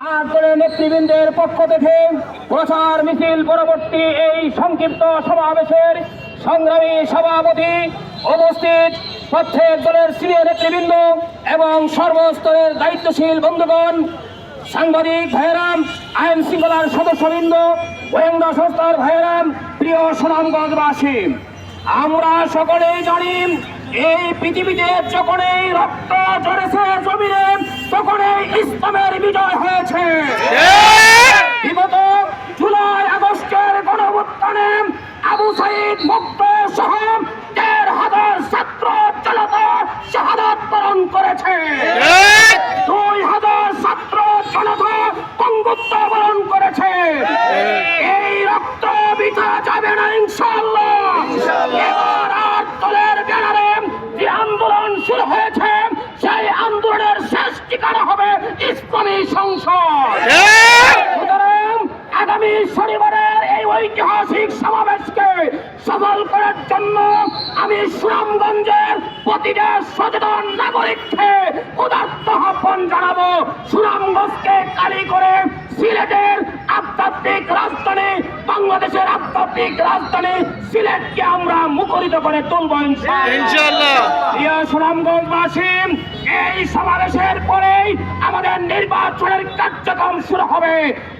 আর দলের নেতৃবৃন্দের পক্ষ থেকে প্রচার মিছিল পরবর্তী এই সংক্ষিপ্ত সমাবেশের সংগ্রামী সভাপতি উপস্থিত প্রত্যেক দলের সিনিয়র নেতৃবৃন্দ এবং সর্বস্তরের দায়িত্বশীল বন্ধুগণ, সাংবাদিক ভাইয়েরাম আইন শৃঙ্খলার সদস্যবৃন্দ, গোয়েন্দা সংস্থার ভাইয়েরাম প্রিয় সুনামগঞ্জবাসী আমরা সকলেই জানি এই পৃথিবীতে যখনই রক্ত ইসলামের বিজয় হয়েছে। বিগত জুলাই আগস্টের গণঅভ্যুত্থানে আবু সাইদ মুক্ত সহ দেড় হাজার ছাত্র জনতা শাহাদাত বরণ করেছে। শনিবারের এই ঐতিহাসিক সমাবেশকে সফল করার জন্য আমি সুনামগঞ্জের প্রতিটা সচেতন নাগরিককে উদাত্ত আহ্বান জানাব। সুনামগঞ্জকে কালি করে সিলেটের আধ্যাত্মিক রাজধানী বাংলাদেশের আধ্যাত্মিক রাজধানী সিলেটকে আমরা মুখরিত করে তুলব সুনামগঞ্জবাসী এই সমাবেশের পরেই আমাদের নির্বাচনের কার্যক্রম শুরু হবে।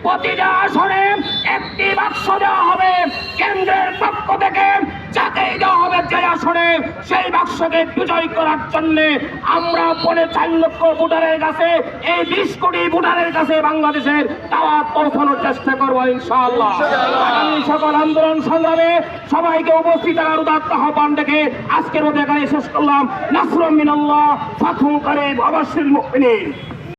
প্রতিটা আসনে আসনে সেই বাক্সকে বিজয় করার জন্য আমরা পনে চার লক্ষ ভোটারের কাছে, এই বিশ কোটি ভোটারের কাছে বাংলাদেশের দাওয়াত পৌঁছানোর চেষ্টা করব ইনশাআল্লাহ। আগামী সকল আন্দোলন সংগ্রামে সবাইকে উপস্থিত আর উদাত্ত আহ্বান ডেকে আজকের মধ্যে এখানে শেষ করলাম। নাসরুম মিনাল্লাহ ফাতহুম কারীব অবশ্যই মুমিনিন